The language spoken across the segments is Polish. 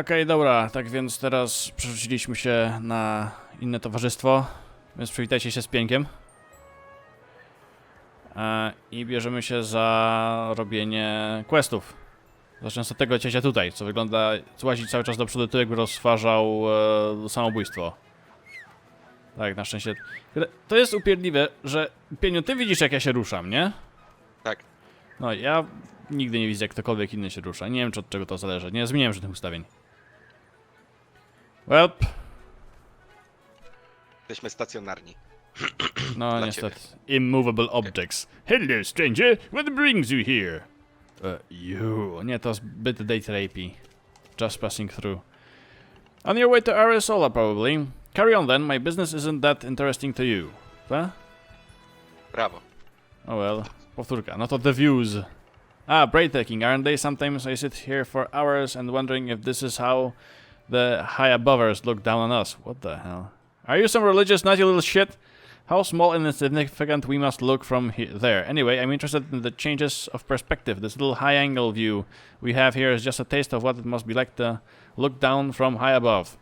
Okej, dobra, tak więc teraz przerzuciliśmy się na inne towarzystwo, więc przywitajcie się z piękiem. E, I bierzemy się za robienie questów. Zacznę od tego ciecia tutaj, co wygląda, co łazi cały czas do przodu, tył jakby rozważał e, samobójstwo. Tak, na szczęście. To jest upierdliwe, że Pieniu, ty widzisz jak ja się ruszam, nie? Tak. No, ja nigdy nie widzę jak ktokolwiek inny się rusza. Nie wiem, czy od czego to zależy. Nie zmieniłem żadnych ustawień. Welp. Jesteśmy stacjonarni. No, Dla niestety. Immovable objects. Hello, stranger. What brings you here? Uh, you. Nie, to zbyt date rapey. Just passing through. On your way to Arisola, probably. Carry on then. My business isn't that interesting to you. Ta? Brawo. Oh well. Powtórka. No to the views. Ah, breathtaking, aren't they? Sometimes I sit here for hours and wondering if this is how the high abovers look down on us. What the hell? Are you some religious nutty little shit? How small and insignificant we must look from he- there. Anyway, I'm interested in the changes of perspective. This little high angle view we have here is just a taste of what it must be like to look down from high above.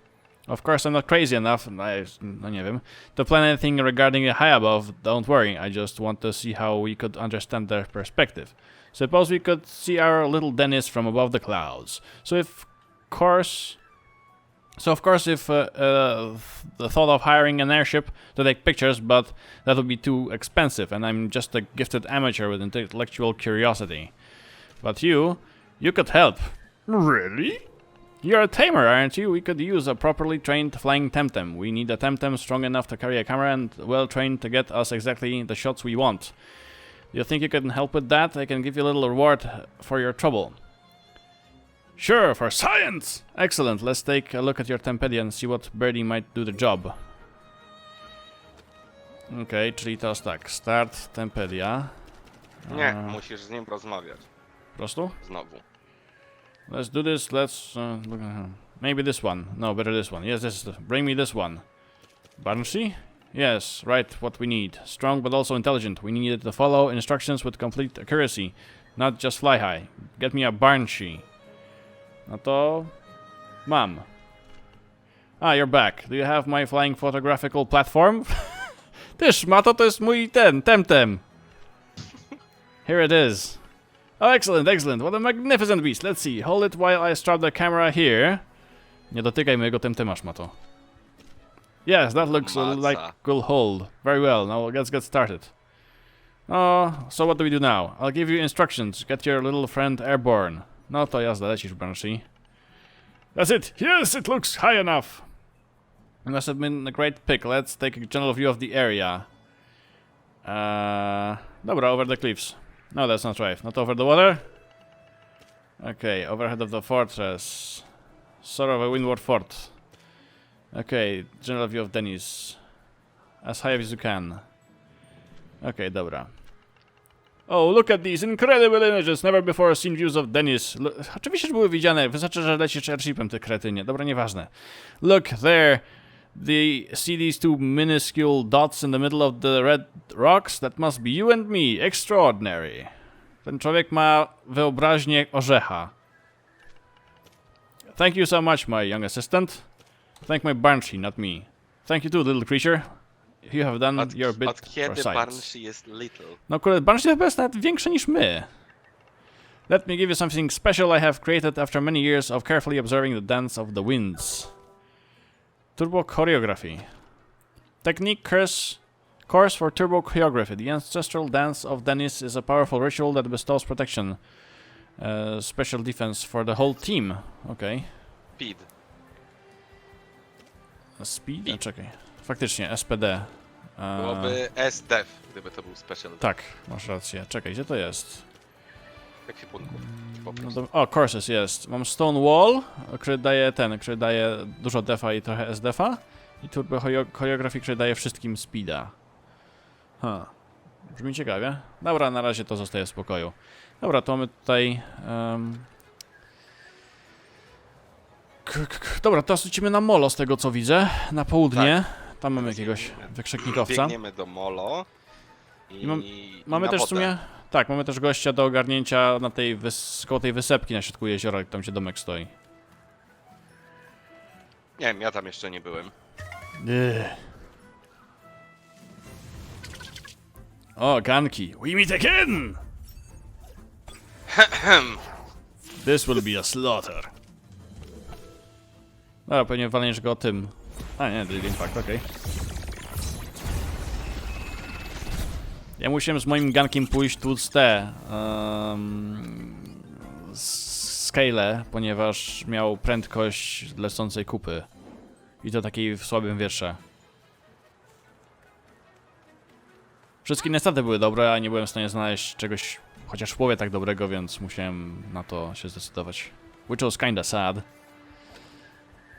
Of course, I'm not crazy enough, I, no nie to plan anything regarding the high above. Don't worry, I just want to see how we could understand their perspective. Suppose we could see our little Dennis from above the clouds. So if course so of course if uh, uh, the thought of hiring an airship to take pictures but that would be too expensive and i'm just a gifted amateur with intellectual curiosity. But you you could help. Really? You're a tamer aren't you? We could use a properly trained flying temtem. We need a temtem strong enough to carry a camera and well trained to get us exactly the shots we want. Do you think you can help with that? I can give you a little reward for your trouble Sure, for science! Excellent, let's take a look at your Tempedia and see what birdie might do the job. Okej, czyli teraz tak, start Tempedia. Nie, A, musisz z nim rozmawiać. Po prostu? Znowu. Let's do this, let's... Uh, look, maybe this one. No, better this one. Yes, this is the, bring me this one. Banshee? Yes, right, what we need. Strong but also intelligent. We need it to follow instructions with complete accuracy. Not just fly high. Get me a Banshee. No to... Mam. Ah, you're back. Do you have my flying photographical platform? Ty szmato, to jest mój ten, temtem. Here it is. Oh, excellent, excellent. What a magnificent beast. Let's see. Hold it while I strap the camera here. Nie dotykaj mojego temtema, szmato. Yes, that looks uh, like will hold. Very well. Now let's get started. Oh, so what do we do now? I'll give you instructions. Get your little friend airborne. No to jazda, lecisz, Banshee. That's it. Yes, it looks high enough. It must have been a great pick. Let's take a general view of the area. Uh, dobra, over the cliffs. No, that's not right. Not over the water. Okay, overhead of the fortress. Sort of a windward fort. Okay, general view of Denis. As high as you can. Okay, dobra. Oh, look at these incredible images, never before seen views of Denis. Lo- Oczywiście, że były widziane, wystarczy, że lecisz airshipem, ty kretynie. Dobra, nieważne. Look, there. The, see these two minuscule dots in the middle of the red rocks? That must be you and me. Extraordinary. Ten człowiek ma wyobraźnię orzecha. Thank you so much, my young assistant. Thank my Banshee, not me. Thank you too, little creature. You have done Od, your bit od kiedy. Banshee jest little? No kurde, Banshee chyba jest nawet większe niż my. Let me give you something special I have created after many years of carefully observing the dance of the winds. Turbo choreography. Technique course, course for turbo choreography. The ancestral dance of Dennis is a powerful ritual that bestows protection. Uh, special defense for the whole team. Okay. Speed. Speed? Speed. A, czekaj. Faktycznie, SPD. Uh, Byłoby SDF, gdyby to był special. Tak, masz rację. Czekaj, gdzie to jest? Jak w punku. Po No prostu. to, o, courses jest. Mam Stone Wall, który daje ten, który daje dużo defa i trochę SDFa. I Turbo choreo- Choreography, który daje wszystkim speeda. Ha. Brzmi ciekawie. Dobra, na razie to zostaje w spokoju. Dobra, to mamy tutaj... em, k- k- k- Dobra, teraz lecimy na molo z tego co widzę. Na południe. Tam mamy jakiegoś wykrzyknikowca. Biegniemy do Molo. I, mam- i Mamy na też w sumie. Tak, mamy też gościa do ogarnięcia na tej wys... koło tej wysepki na środku jeziora, tam gdzie domek stoi. Nie wiem, ja tam jeszcze nie byłem. Ugh. O, ganki. We meet again! This will be a slaughter. Dobra, pewnie walniesz go tym. A nie, Drill Impact, okej. Ja musiałem z moim gankiem pójść tłuc te... Um, scale, ponieważ miał prędkość lecącej kupy. I to takiej w słabym wietrze. Wszystkie inne były dobre, a nie byłem w stanie znaleźć czegoś chociaż w połowie tak dobrego, więc musiałem na to się zdecydować. Which was kinda sad.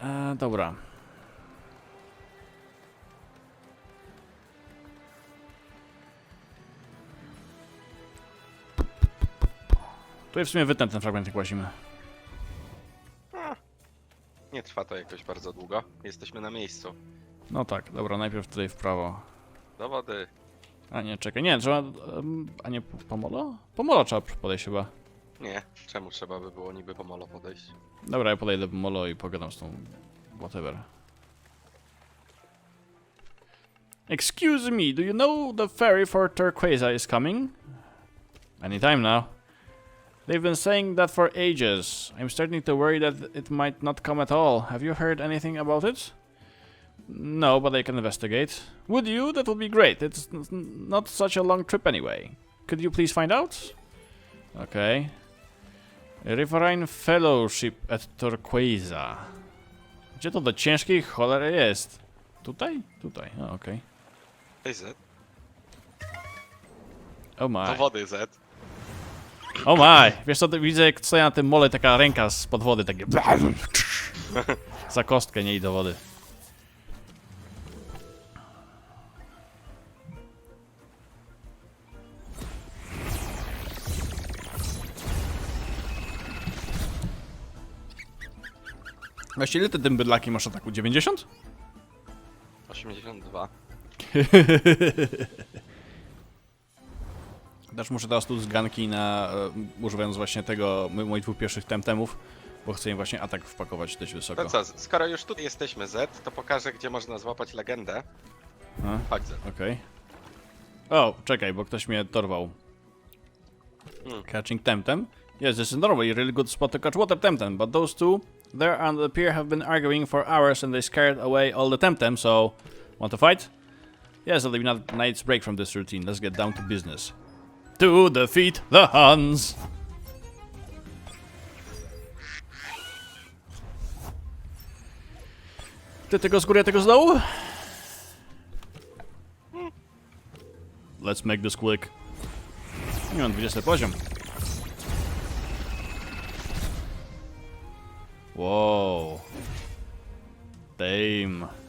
E, dobra. Tutaj w sumie wytnę ten fragment, jak łazimy. Nie trwa to jakoś bardzo długo. Jesteśmy na miejscu. No tak, dobra, najpierw tutaj w prawo. Do wody. A nie, czekaj, nie, trzeba... em, A nie, po- pomolo? Pomolo trzeba podejść chyba. Nie, czemu trzeba by było niby pomolo podejść? Dobra, ja podejdę do molo i pogadam z tą... whatever. Excuse me, do you know the ferry for Turquesa is coming? Anytime now. They've been saying that for ages. I'm starting to worry that it might not come at all. Have you heard anything about it? No, but I can investigate. Would you? That would be great. It's not such a long trip anyway. Could you please find out? Okay. Riverine Fellowship at Turquesa. Gdzie to do ciężkiej cholery jest? Tutaj? Tutaj, o, okej. Ej, Z. Oh my. Do wody, Z. Oh my. Wiesz co, widzę jak stoję na tym mole taka ręka z pod wody, takie... Za kostkę, nie i do wody. Właściwie ile ty tym bydlaki masz ataku? 90? 82. Też muszę teraz tu z ganki na, e, używając właśnie tego, mo- moich dwóch pierwszych temtemów, bo chcę im właśnie atak wpakować dość wysoko. To co, skoro już tutaj jesteśmy Z, to pokażę, gdzie można złapać legendę. A, Chodź Z. Okej. O, czekaj, bo ktoś mnie dorwał. Hmm. Catching temtem? Yes, this is normally a really good spot to catch water temtem, but those two there on the pier have been arguing for hours and they scared away all the temtem, so... Want to fight? Yes, I'll leave a night's break from this routine. Let's get down to business. To defeat the Huns! Ty tego z góry, tego z? Let's make this quick. Nie mam 20 poziom. Wow. Damn.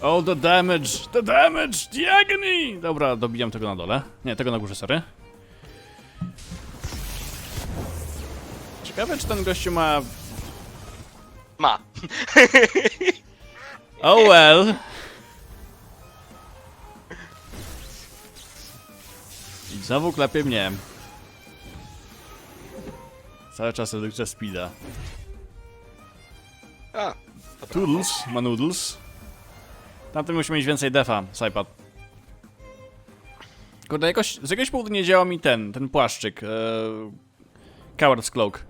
Oh, the damage! The damage! The agony! Dobra, dobijam tego na dole. Nie, tego na górze, sorry. Ciekawe, czy ten gościu ma... Ma! Oh well! I znowu klepie mnie. Cały czas redukcja speeda. A, Toodles, ma noodles. Tamten musi mieć więcej defa, Saipad. Kurde, jakoś, z jakiegoś powodu nie działa mi ten, ten płaszczyk. E, Coward's Cloak.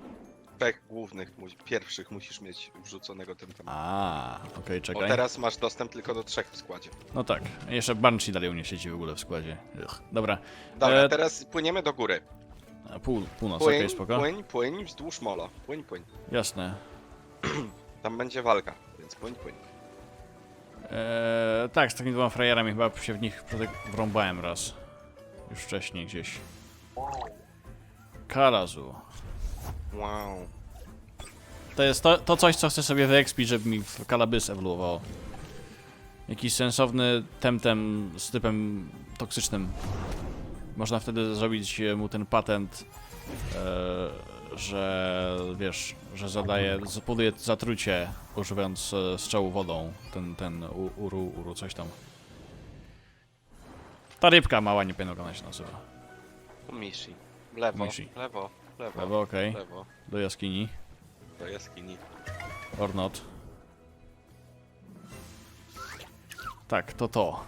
tych głównych, mu- pierwszych musisz mieć wrzuconego tym tam. A, okej, Bo czekaj. teraz masz dostęp tylko do trzech w składzie. No tak, jeszcze Banshee dalej u mnie siedzi w ogóle w składzie. Ugh. Dobra, Dobra, E, teraz płyniemy do góry. a, pół, północ, okej, Płyń, spoko. płyń, płyń wzdłuż mola. Płyń, płyń. Jasne. Tam będzie walka, więc płyń, płyń. Eee, tak, z takimi dwoma frajerami chyba się w nich wrąbałem raz. Już wcześniej gdzieś. Karazu. Wow. To jest to, to coś, co chcę sobie wyekspić, żeby mi w Kalabys ewoluowało. Jakiś sensowny temtem z typem toksycznym. Można wtedy zrobić e, mu ten patent, e, że wiesz, że zadaje, zapuduje zatrucie używając e, strzału wodą. Ten, ten u- uru, uru, coś tam. Ta rybka mała, nie pamiętam jak ona się nazywa. Mishi. W Lewo, Mishi. lewo, lewo, Lewo, okej. lewo. Do jaskini. Do jaskini. Or not. Tak, to to.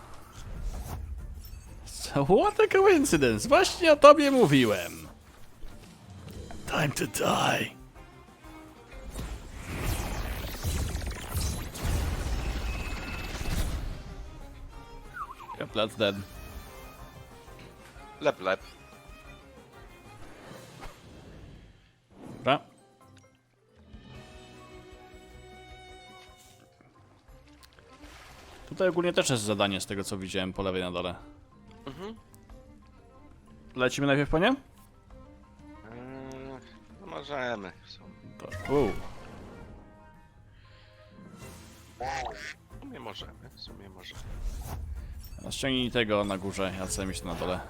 What a coincidence! Właśnie o tobie mówiłem! Time to die! Yep, that's dead. Lep, lep. Dobra. Tutaj ogólnie też jest zadanie z tego co widziałem po lewej na dole. Mhm. Lecimy najpierw po nie? No możemy. w sumie. W sumie możemy, w sumie możemy. A Ściągnij tego na górze, ja chcę mieć to na dole.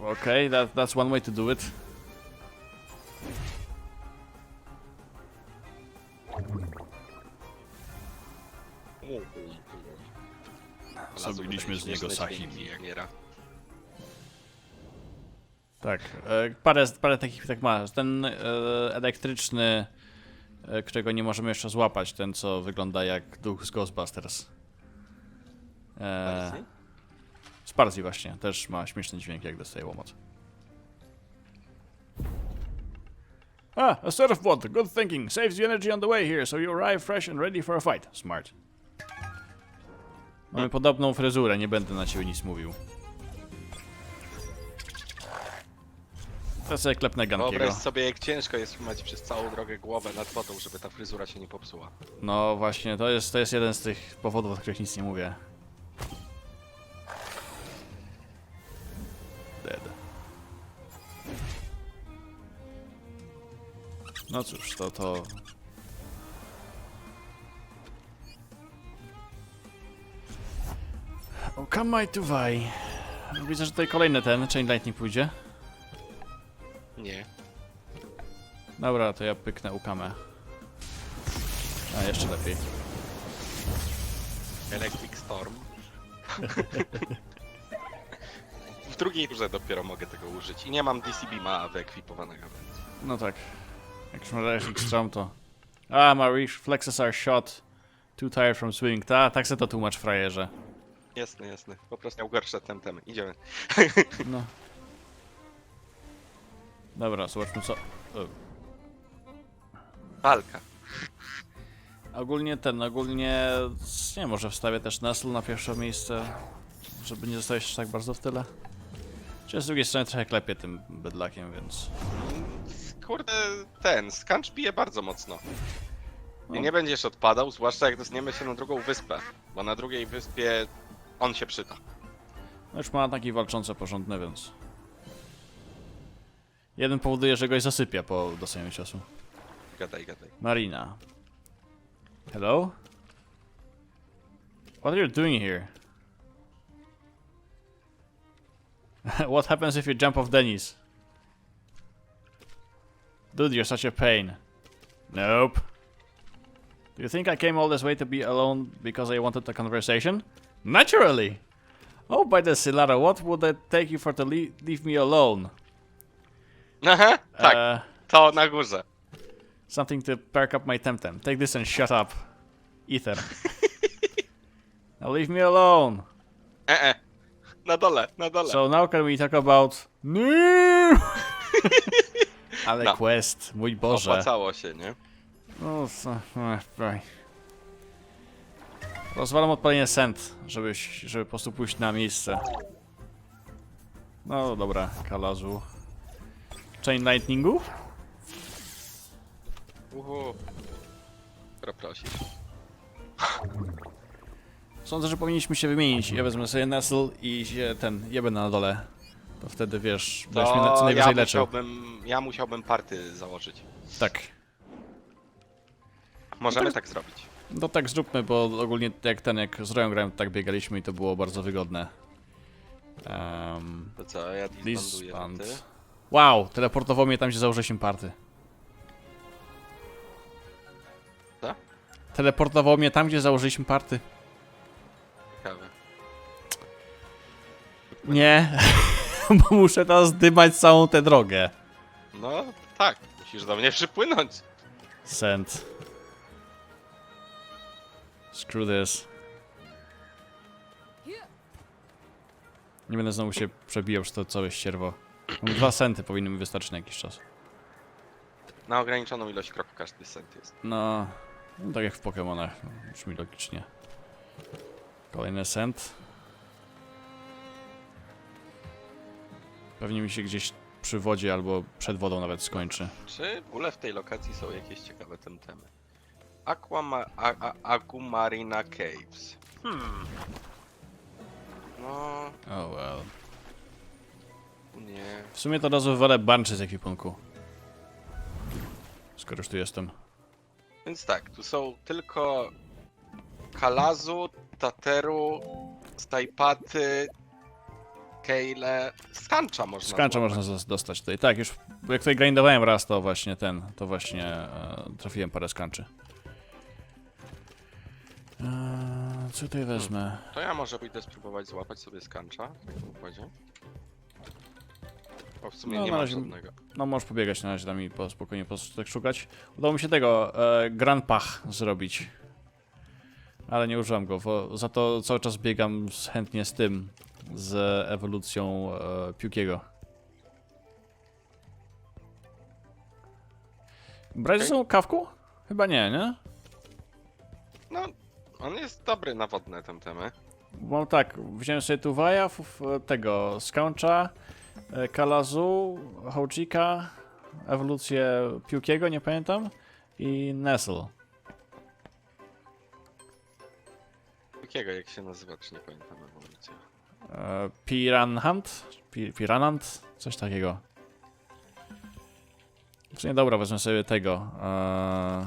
Okay, that, that's one way to do it. Zrobiliśmy z niego sashimi. jak. Tak, e, parę, parę takich tak ma. Ten e, elektryczny, e, którego nie możemy jeszcze złapać, ten co wygląda jak duch z Ghostbusters. Parsi? z Parsi właśnie, też ma śmieszny dźwięk jak dostaje łomot. Ah, a surfboard. Good thinking. Saves you energy on the way here, so you arrive fresh and ready for a fight. Smart. Mamy podobną fryzurę, nie będę na ciebie nic mówił. To sobie klepnę Gankiego. Wyobraź sobie, jak ciężko jest trzymać przez całą drogę głowę nad wodą, żeby ta fryzura się nie popsuła. No właśnie, to jest, to jest jeden z tych powodów, o których nic nie mówię. Dead. No cóż, to to... O, come my to. Widzę, że tutaj kolejny ten, Chain Lightning pójdzie. Nie. Dobra, to ja pyknę ukamę. A, jeszcze lepiej. Electric Storm. w drugiej turze dopiero mogę tego użyć. I nie mam DCB ma wyekwipowanego, więc... No tak. Jak już masz Storm to... A, my reflexes are shot. Too tired from swimming. Ta, tak se to tłumacz frajerze. Jasne, jasne. Po prostu miał gorsze temtemy. Idziemy. No. Dobra, zobaczmy co... O. Walka. Ogólnie ten, ogólnie... Nie, może wstawię też Nestle na pierwsze miejsce. Żeby nie zostać tak bardzo w tyle. Czy z drugiej strony trochę klepię tym bydlakiem, więc... Kurde, ten, Skanch bije bardzo mocno. No. I nie będziesz odpadał, zwłaszcza jak dostaniemy się na drugą wyspę. Bo na drugiej wyspie on się przyda. No już ma ataki walczące porządne, więc... Jeden powoduje, że goś zasypia po dostaniu ciosu. Gadaj, gadaj. Marina. Hello? What are you doing here? what happens if you jump off Dennis? Dude, you're such a pain. Nope. Do you think I came all this way to be alone because I wanted a conversation? Naturally! Oh, by the Silara, what would it take you for to le leave me alone? Aha, tak, Uh, to na górze. Something to perk up my temtem. Take this and shut up. Ether. now leave me alone. E, e. Na dole, na dole. So now can we talk about... No! Ale No. quest, mój Boże. Opłacało się, nie? No, co- ech, daj. Rozwalam odpalenie send, żebyś, żeby po prostu pójść na miejsce. No dobra, kalazu. Chain lightningu? Uhu. Skoro prosisz. Sądzę, że powinniśmy się wymienić. Ja wezmę sobie Nestle i się ten jebę na dole. To wtedy wiesz, będziesz mnie na- co To najwyżej ja leczył. musiałbym, ja musiałbym party założyć. Tak. Możemy tak zrobić. No tak zróbmy, bo ogólnie jak ten, jak z Roją grałem, tak biegaliśmy i to było bardzo wygodne. Um, To co, ja disbanduję disband. ty. Wow, teleportował mnie tam, gdzie założyliśmy party. Co? teleportował mnie tam, gdzie założyliśmy party. Ciekawe. Nie, bo muszę teraz dymać całą tę drogę. No tak, musisz do mnie przypłynąć. Send. Screw this. Nie będę znowu się przebijał przez to całe ścierwo. Dwa senty powinny mi wystarczyć na jakiś czas. Na ograniczoną ilość kroków każdy cent jest. No, no tak jak w Pokémonach, no, brzmi logicznie. Kolejny sent. Pewnie mi się gdzieś przy wodzie albo przed wodą nawet skończy. Czy w ogóle w tej lokacji są jakieś ciekawe temtemy? Aquama... A, a, Agumarina Caves. Hmm. No... Oh well. Nie... W sumie to razu wywalę Banshee z ekwipunku. Skoro już tu jestem. Więc tak, tu są tylko Kalazu, Tateru, Stajpaty, Kejle, Skancza można Skancza można zas- dostać tutaj. Tak, już jak tutaj grindowałem raz, to właśnie ten, to właśnie e, trafiłem parę skanczy. Eee, co tutaj wezmę? To ja może pójdę spróbować złapać sobie Skancza w takim układzie. Bo w sumie No, nie na mam razie- żadnego. No możesz pobiegać na razie tam i po, spokojnie po, tak szukać. Udało mi się tego, e, Grand Pach zrobić. Ale nie użyłam go, bo za to cały czas biegam z, chętnie z tym, z ewolucją e, Piukiego. Brać ze Okej. sobą kawku? Chyba nie, nie? No, on jest dobry na wodne temtemy. Bo tak, wziąłem sobie tu Waja, f- f- tego Skauncha, e, Kalazu, Hołdzika, ewolucję Piukiego, nie pamiętam, i Nestle. Jakiego, jak się nazywa, czy nie pamiętam ewolucja. E, Piranhant? Pi, Piranant? Coś takiego. W sumie dobra, wezmę sobie tego. E,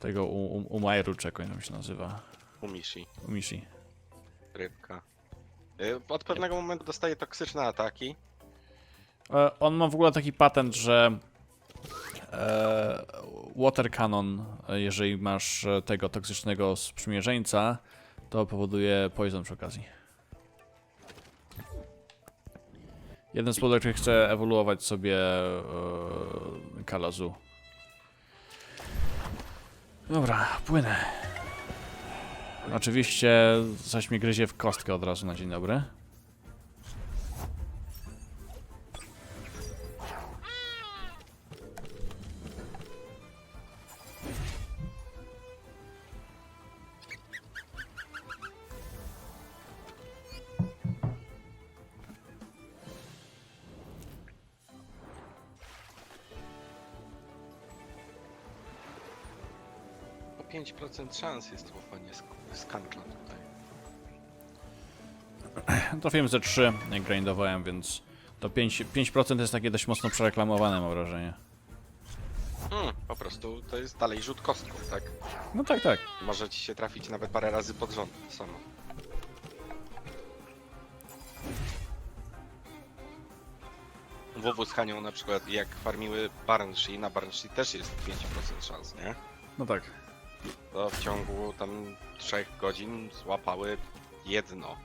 tego u, u, Umairu, czy jak on się nazywa. Umishi, Umishi. rybka. Y, Od pewnego momentu dostaje toksyczne ataki. E, on ma w ogóle taki patent, że e, water cannon, e, jeżeli masz tego toksycznego sprzymierzeńca, to powoduje poison przy okazji. Jeden z który chce ewoluować sobie Kalazu. Dobra, płynę. Oczywiście zaś mnie gryzie w kostkę od razu na dzień dobry. Szans jest łapanie sk- skancza tutaj. Trafiłem ze 3, jak grindowałem, więc to 5%, 5% jest takie dość mocno przereklamowane, mam wrażenie. Hmm, po prostu to jest dalej rzut kostką, tak? No tak, tak. Może ci się trafić nawet parę razy pod rząd samo. WW z Hanią na przykład jak farmiły Barnshee, na Barnshee też jest 5% szans, nie? No tak. To w ciągu tam 3 godzin złapały jedno.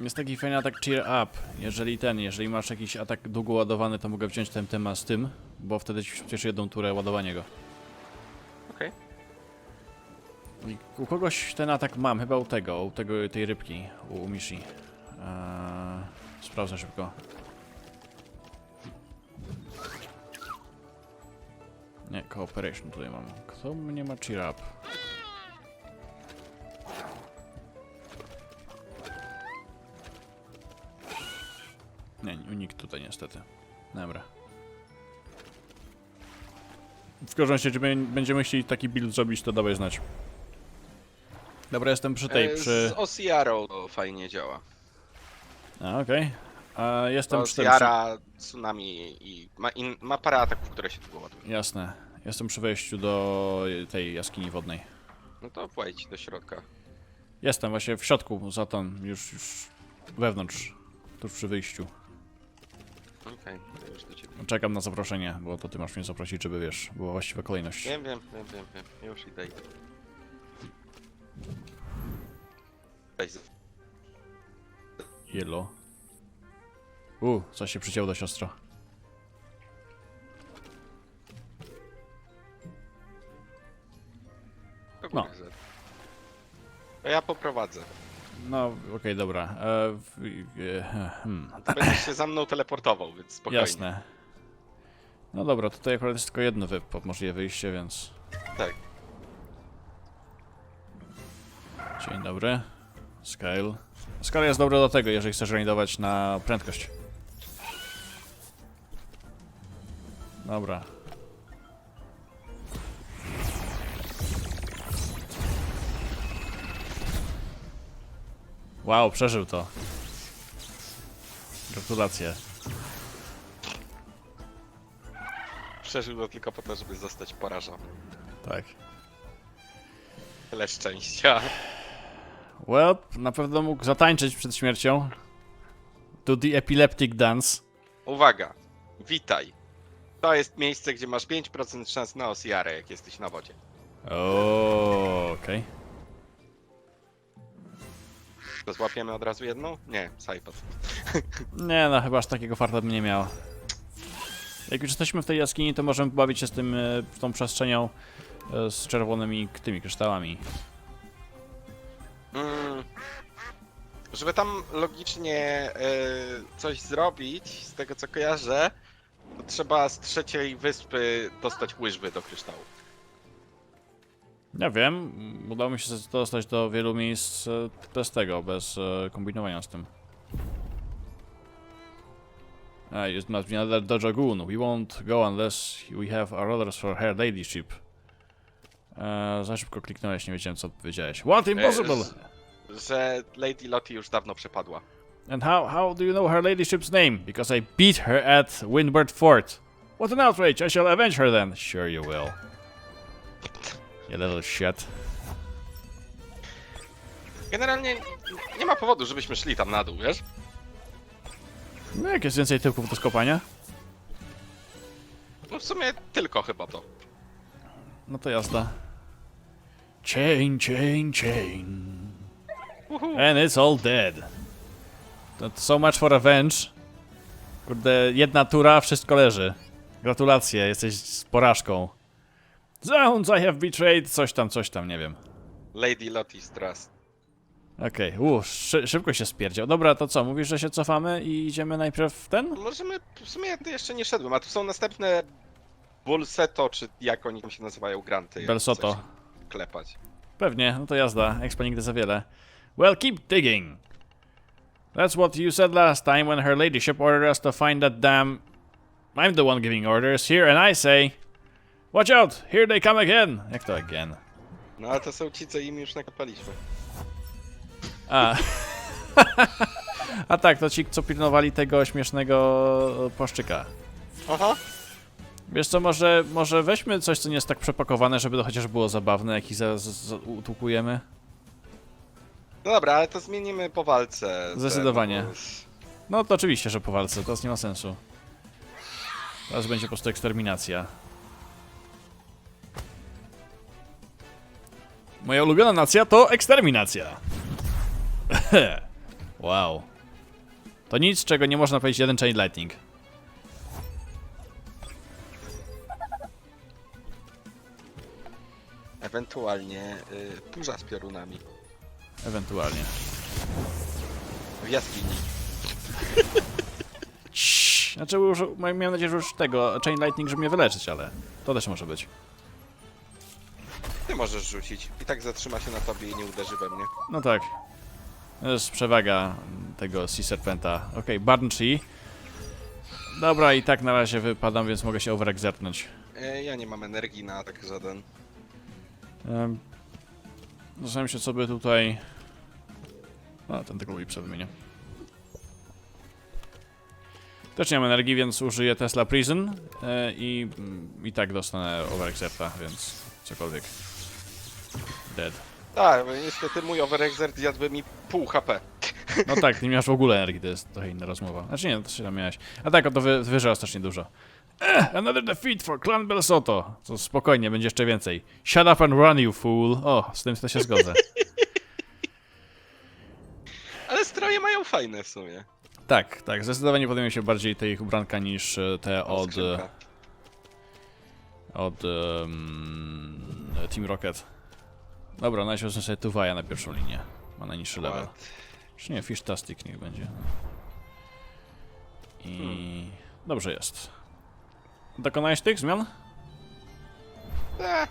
Jest taki fajny atak cheer up. Jeżeli ten, jeżeli masz jakiś atak długo ładowany, to mogę wziąć ten temat z tym, bo wtedy ci przecież jedną turę ładowanie go. Okej. I u kogoś ten atak mam, chyba u tego, u tego, tej rybki, u, u Mishi. Eee, sprawdzę szybko. Nie, cooperation tutaj mam. Kto mnie ma cheer up? Nie, nikt tutaj niestety. Dobra. W każdym razie, jeżeli będziemy chcieli taki build zrobić, to dawaj znać. Dobra, jestem przy tej, E, przy... Z Osiarą to fajnie działa. A, okej. A Jestem To przy tym, przy... Osiara, tsunami i ma, in, ma parę ataków, które się długo ładują. Jasne. Jestem przy wejściu do tej jaskini wodnej. No to władź do środka. Jestem właśnie w środku, za tą, już, już wewnątrz, tuż przy wyjściu. Okej, to już do ciebie. Czekam na zaproszenie, bo to ty masz mnie zaprosić, żeby wiesz, była właściwa kolejność. Wiem, wiem, wiem, wiem, wiem. Już idę, idę. Weź, Yellow. U, coś się przycięło do siostro. No. To ja poprowadzę. No, okej, dobra. E, w, e, hmm, będziesz się za mną teleportował, więc spokojnie. jasne. No dobra, tutaj akurat jest tylko jedno wy możliwe wyjście, więc... Tak. Dzień dobry. Scale. Scale jest dobry do tego, jeżeli chcesz rajdować na prędkość. Dobra. Wow, przeżył to. Gratulacje. Przeżył to tylko po to, żeby zostać porażony. Tak. Tyle szczęścia. Well, na pewno mógł zatańczyć przed śmiercią. To the epileptic dance. Uwaga, witaj. To jest miejsce, gdzie masz 5% szans na Osiarę, jak jesteś na wodzie. O, okej. To złapiemy od razu jedną? Nie, Saipot. Nie, no chyba aż takiego farta bym nie miał. Jak już jesteśmy w tej jaskini, to możemy bawić się z tym, e, tą przestrzenią e, z czerwonymi k- tymi kryształami. Mm, żeby tam logicznie y, coś zrobić, z tego co kojarzę, to trzeba z trzeciej wyspy dostać łyżwy do kryształu. Ja wiem, udało mi się dostać do wielu miejsc e, bez tego, bez e, kombinowania z tym. It must be another Dojagoon. We won't go unless we have our orders for her ladyship. E, za szybko kliknąłeś, nie wiedziałem co powiedziałeś. What impossible! z- Że Lady Lottie już dawno przepadła. And how how do you know her ladyship's name? Because I beat her at Windward Fort. What an outrage! I shall avenge her then. Sure you will. You little shit. Generalnie nie ma powodu, żebyśmy szli tam na dół, wiesz? No jak jest więcej tyłków do skopania? No w sumie tylko chyba to. No to jazda. Chain, chain, chain. Uhu. And it's all dead. To, so much for revenge. Kurde, jedna tura, wszystko leży. Gratulacje, jesteś z porażką. Zounds, I have betrayed. Coś tam, coś tam, nie wiem. Lady Lottie's Trust. Okej, okay. szy szybko się spierdział. Dobra, to co, mówisz, że się cofamy i idziemy najpierw w ten? Możemy, w sumie ja jeszcze nie szedłem, a tu są następne Bulseto, czy jak oni tam się nazywają, granty. Belsoto. Klepać. Pewnie, no to jazda. Expa nigdy za wiele. Well, keep digging. That's what you said last time when her ladyship ordered us to find that damn... I'm the one giving orders here, and I say... Watch out! Here they come again! Jak to again? No ale to są ci, co im już nakopaliśmy. A. A tak, to ci, co pilnowali tego śmiesznego płaszczyka. Aha. Wiesz co, może, może weźmy coś, co nie jest tak przepakowane, żeby to chociaż było zabawne, jak i za, za, za, utłukujemy. No dobra, ale to zmienimy po walce. Zdecydowanie. Ten, No to oczywiście, że po walce, teraz nie ma sensu. Teraz będzie po prostu eksterminacja. Moja ulubiona nacja to eksterminacja. wow. To nic, czego nie można powiedzieć jeden Chain Lightning. Ewentualnie y, burza z piorunami. Ewentualnie. W jaskini. Ciii. Znaczy, już, miałem nadzieję, że już tego Chain Lightning, żeby mnie wyleczyć, ale to też może być. Ty możesz rzucić. I tak zatrzyma się na tobie i nie uderzy we mnie. No tak. To jest przewaga tego Sea Serpenta. Okej, okay, Barn Tree. Dobra, i tak na razie wypadam, więc mogę się overexertnąć. E, ja nie mam energii na atak żaden. Um, Zastanawiam się, co by tutaj... A, ten tylko mój przedmienie. Też nie mam energii, więc użyję Tesla Prison e, i, mm, i tak dostanę overexerta, więc cokolwiek. Dead. Tak, niestety mój overexert zjadłby mi pół HP. No tak, nie miałeś w ogóle energii, to jest trochę inna rozmowa. Znaczy nie, to się tam miałeś. A tak, o to wy, wyżera strasznie dużo. Eh, another defeat for Clan Belsoto. To spokojnie, będzie jeszcze więcej. Shut up and run, you fool. O, z tym to się zgodzę. Ale stroje mają fajne w sumie. tak, tak, zdecydowanie podoba się bardziej te ich ubranka niż e, te od, e, skrzynka. od um, Team Rocket. Dobra, najpierw sobie Tuwaja na pierwszą linię. Ma najniższy level. Czy nie, Fish Tastic niech będzie. I dobrze jest. Dokonałeś tych zmian? Eh,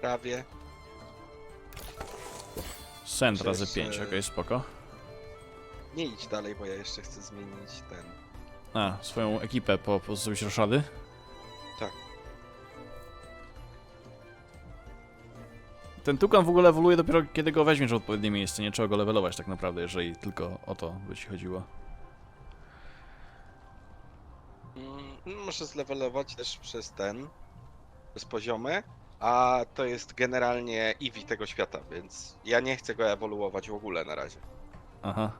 prawie. Send razy jeszcze- 5, okej, spoko. Nie idź dalej, bo ja jeszcze chcę zmienić ten. A, swoją ekipę po, po zrobić roszady? Tak. Ten tukan w ogóle ewoluuje dopiero kiedy go weźmiesz w odpowiednie miejsce, nie trzeba go levelować tak naprawdę, jeżeli tylko o to by ci chodziło. Muszę zlevelować też przez ten. Przez poziomy. A to jest generalnie Eevee tego świata, więc ja nie chcę go ewoluować w ogóle na razie. Aha.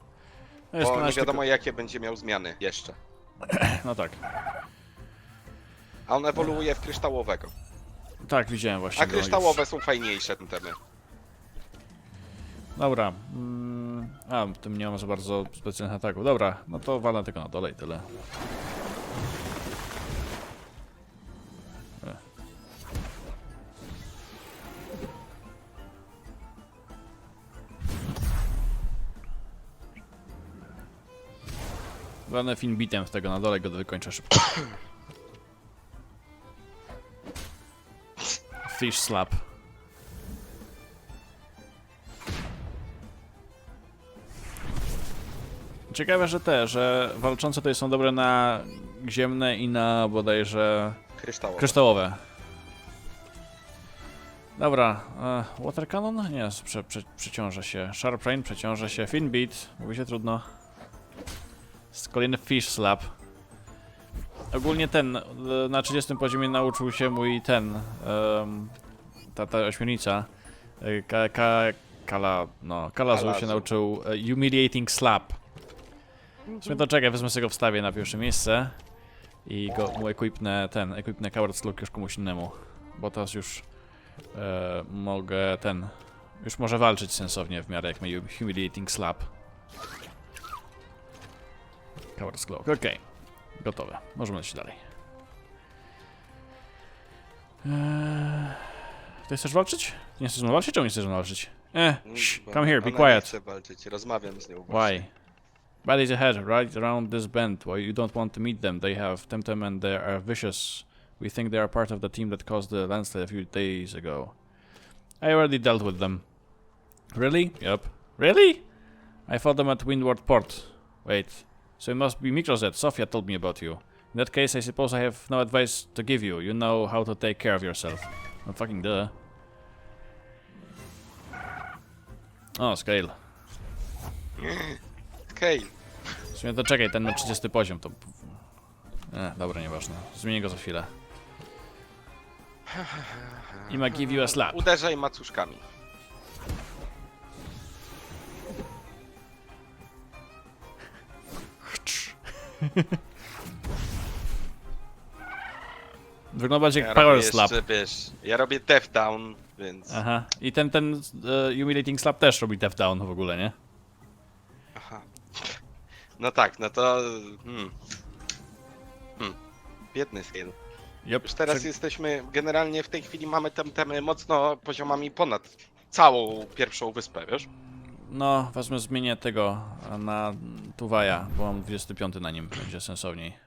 No jest Bo nie 12 wiadomo jakie będzie miał zmiany jeszcze. tylko- No tak. A on ewoluuje w kryształowego. Tak, widziałem właśnie A go już. kryształowe są fajniejsze te temy. Dobra. Mm, a, tym nie mam za bardzo specjalnych ataków. Dobra, no to walę tylko na dole i tyle. Walę film bitem z tego na dole, go wykończę szybko. Fish slap. Ciekawe, że te, że walczące to są dobre na ziemne i na bodajże Kryształowe. kryształowe. Dobra, e, Water Cannon? Nie, prze, prze, przeciąża się. Sharp Rain przeciąża się. Fin Beat, mówi się trudno. Z kolejny Fish Slap. Ogólnie ten, e, na 30 poziomie nauczył się mój ten, em, ta, ta ośmiornica. e, Ka, ka, kala, no, Kalazu się nauczył e, Humiliating Slap. Sumie to czekaj, wezmę sobie go wstawię na pierwsze miejsce i go mu equipnę ten, equipnę Coward Slug już komuś innemu, bo teraz już e, mogę ten, już może walczyć sensownie w miarę jak ma hu- Humiliating Slap. Coward Slug, okej, gotowe, możemy lecieć dalej. Eee, ty chcesz walczyć? Nie chcesz ze mną walczyć, czemu nie chcesz walczyć? Eh, Mm, shh, come here, be ona nie quiet. chce walczyć, rozmawiam z nią. Why? właśnie. Bad is ahead, right around this bend. Why you don't want to meet them? They have Temtem and they are vicious. We think they are part of the team that caused the landslide a few days ago. I already dealt with them. Really? Yep. Really? I fought them at Windward Port. Wait. So it must be Microzet. Sofia told me about you. In that case, I suppose I have no advice to give you. You know how to take care of yourself. No fucking duh. Oh, scale. Okej. W sumie to czekaj, ten ma 30 poziom, to... E, dobra, nieważne. Zmienię go za chwilę. I ma give you a slap. Uderzaj macuszkami. Wygląda bardziej Ja jak robię power slap. jeszcze, wiesz, ja robię death down, więc... Aha. I ten, ten e, humiliating slap też robi death down w ogóle, nie? Aha. No tak, no to... Hmm. Hmm. Biedny skill. Yep. Już teraz jesteśmy, generalnie w tej chwili mamy temy mocno poziomami ponad całą pierwszą wyspę, wiesz? No, wezmę zmienię tego na Tuwaja, bo mam 25 na nim, będzie sensowniej.